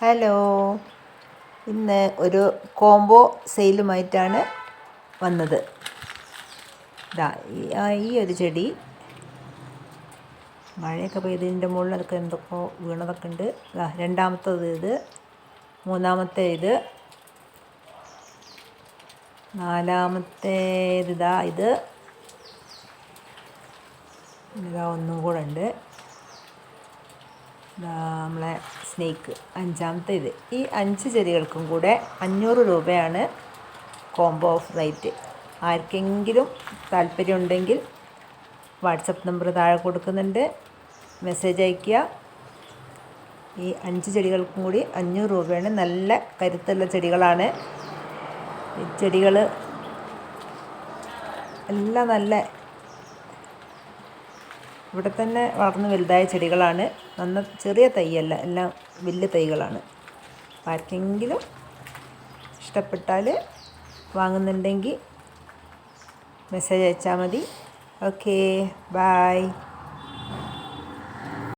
Hello. ഇന്ന് ഒരു combo സെയിലുമായിട്ടാണ് വന്നത്. ഇതാ ഈ ഒരു ചെടി. മഴയൊക്കെ പെയ്തതിന്റെ മുകളിൽ അതൊക്കെ എന്തൊക്കെ വീണതൊക്കെ ഉണ്ട്. രണ്ടാമത്തത് ഇത്. മൂന്നാമത്തെ ഇത്. നാലാമത്തേത് ഇതാ ഇത്. ഇതാ ഒന്നും കൂടെ ഉണ്ട്. നമ്മളെ സ്നേക്ക് അഞ്ചാമത്തെ ഇത് ഈ അഞ്ച് ചെടികൾക്കും കൂടെ അഞ്ഞൂറ് രൂപയാണ് കോംബോ ഓഫ് റേറ്റ് ആർക്കെങ്കിലും താല്പര്യമുണ്ടെങ്കിൽ വാട്സപ്പ് നമ്പർ താഴെ കൊടുക്കുന്നുണ്ട്. മെസ്സേജ് അയയ്ക്കുക. ഈ അഞ്ച് ചെടികൾക്കും കൂടി അഞ്ഞൂറ് രൂപയാണ് നല്ല കരുത്തുള്ള ചെടികളാണ്. ചെടികൾ എല്ലാം നല്ല ഇവിടെ തന്നെ വളർന്ന് വലുതായ ചെടികളാണ്. നന്ന ചെറിയ തൈയല്ല എല്ലാം വലിയ തൈകളാണ്. ആർക്കെങ്കിലും ഇഷ്ടപ്പെട്ടാൽ വാങ്ങുന്നുണ്ടെങ്കിൽ മെസ്സേജ് അയച്ചാൽ മതി. Okay bye